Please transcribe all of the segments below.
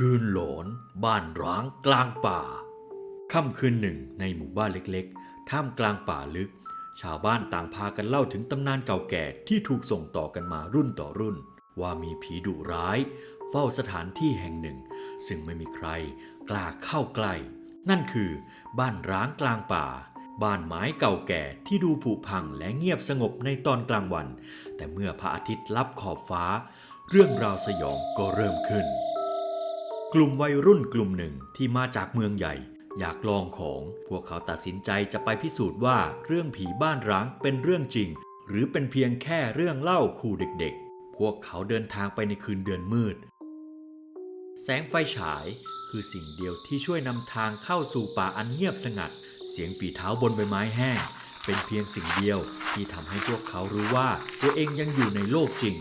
คืนหลอนบ้านร้างกลางป่า ค่ำคืนหนึ่งในหมู่บ้านเล็กๆ ท่ามกลางป่าลึก ชาวบ้านต่างพากันเล่าถึงตำนานเก่าแก่ที่ถูกส่งต่อกันมารุ่นต่อรุ่น ว่ามีผีดุร้าย เฝ้าสถานที่แห่งหนึ่ง ซึ่งไม่มีใครกล้าเข้าใกล้ นั่นคือบ้านร้างกลางป่า บ้านไม้เก่าแก่ที่ดูผุพังและเงียบสงบในตอนกลางวัน แต่เมื่อพระอาทิตย์ลับขอบฟ้า เรื่องราวสยองก็เริ่มขึ้น กลุ่มวัยรุ่นกลุ่มหนึ่งที่มาจากเมืองใหญ่ อยากลองของ พวกเขาตัดสินใจจะไปพิสูจน์ว่าเรื่องผีบ้านร้างเป็นเรื่องจริง หรือเป็นเพียงแค่เรื่องเล่าขู่เด็กๆ พวกเขาเดินทางไปในคืนเดือนมืด แสงไฟฉายคือสิ่งเดียวที่ช่วยนำทางเข้าสู่ป่าอันเงียบสงัด เสียงฝีเท้าบนใบไม้แห้ง เป็นเพียงสิ่งเดียวที่ทำให้พวกเขารู้ว่าตัวเองยังอยู่ในโลกจริง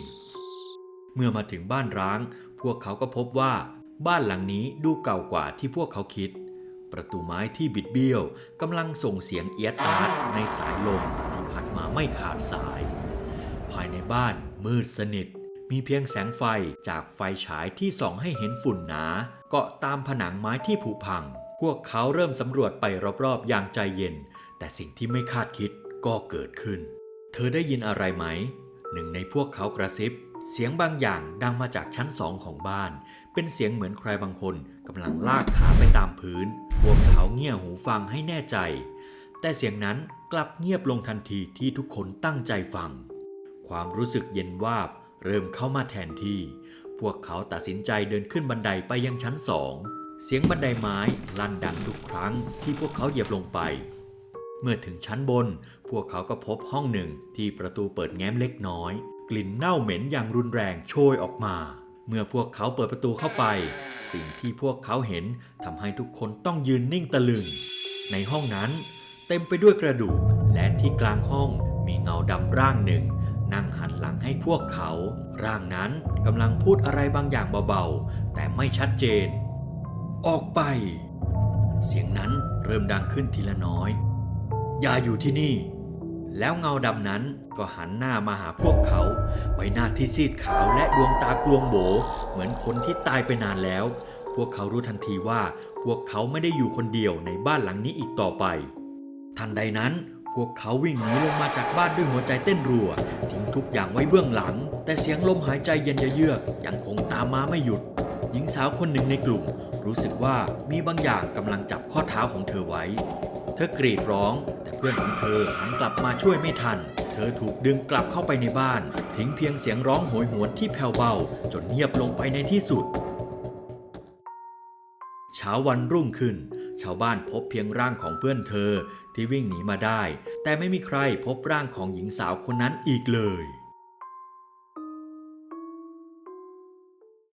เมื่อมาถึงบ้านร้าง พวกเขาก็พบว่า บ้านหลังนี้ดูเก่ากว่าที่พวกเขาคิด ประตูไม้ที่บิดเบี้ยวกำลังส่งเสียงเอียดอาร์ตในสายลมที่พัดมาไม่ขาดสาย ภายในบ้านมืดสนิท มีเพียงแสงไฟจากไฟฉายที่ส่องให้เห็นฝุ่นหนาเกาะตามผนังไม้ที่ผุพัง พวกเขาเริ่มสำรวจไปรอบๆอย่างใจเย็น แต่สิ่งที่ไม่คาดคิดก็เกิดขึ้น เธอได้ยินอะไรไหม หนึ่งในพวกเขากระซิบ เสียงบางอย่างดังมาจากชั้นสองของบ้าน เป็นเสียงเหมือนใครบางคนกำลังลากขาไปตามพื้นพวกเขาเงี่ยหูฟังให้แน่ใจ แต่เสียงนั้นกลับเงียบลงทันทีที่ทุกคนตั้งใจฟัง ความรู้สึกเย็นวาบเริ่มเข้ามาแทนที่ พวกเขาตัดสินใจเดินขึ้นบันไดไปยังชั้นสอง เสียงบันไดไม้ลั่นดังทุกครั้งที่พวกเขาเหยียบลงไป เมื่อถึงชั้นบน พวกเขาก็พบห้องหนึ่งที่ประตูเปิดแง้มเล็กน้อย ลิ่นเน่าเหม็นอย่างรุนแรงโชยออกมา เมื่อพวกเขาเปิดประตูเข้าไป สิ่งที่พวกเขาเห็นทำให้ทุกคนต้องยืนนิ่งตะลึง ในห้องนั้น เต็มไปด้วยกระดูกและที่กลางห้องมีเงาดำร่างหนึ่ง นั่งหันหลังให้พวกเขา ร่างนั้นกำลังพูดอะไรบางอย่างเบาๆ แต่ไม่ชัดเจน ออกไป เสียงนั้นเริ่มดังขึ้นทีละน้อย อย่าอยู่ที่นี่ แล้วเงาดำนั้นก็หันหน้ามาหาพวกเขา ใบหน้าที่ซีดขาวและดวงตากลวงโบ เหมือนคนที่ตายไปนานแล้ว พวกเขารู้ทันทีว่าพวกเขาไม่ได้อยู่คนเดียวในบ้านหลังนี้อีกต่อไป ทันใดนั้นพวกเขาวิ่งหนีลงมาจากบ้านด้วยหัวใจเต้นรัว ทิ้งทุกอย่างไว้เบื้องหลัง แต่เสียงลมหายใจเย็นเยือกยังคงตามมาไม่หยุด หญิงสาวคนหนึ่งในกลุ่ม รู้สึกว่ามีบางอย่างกำลังจับข้อเท้าของเธอไว้ เธอกรีดร้อง แต่เพื่อนของเธอหันกลับมาช่วยไม่ทัน เธอถูกดึงกลับเข้าไปในบ้าน ทิ้งเพียงเสียงร้องโหยหวนที่แผ่วเบา จนเงียบลงไปในที่สุด เช้าวันรุ่งขึ้น ชาวบ้านพบเพียงร่างของเพื่อนเธอที่วิ่งหนีมาได้ แต่ไม่มีใครพบร่างของหญิงสาวคนนั้นอีกเลย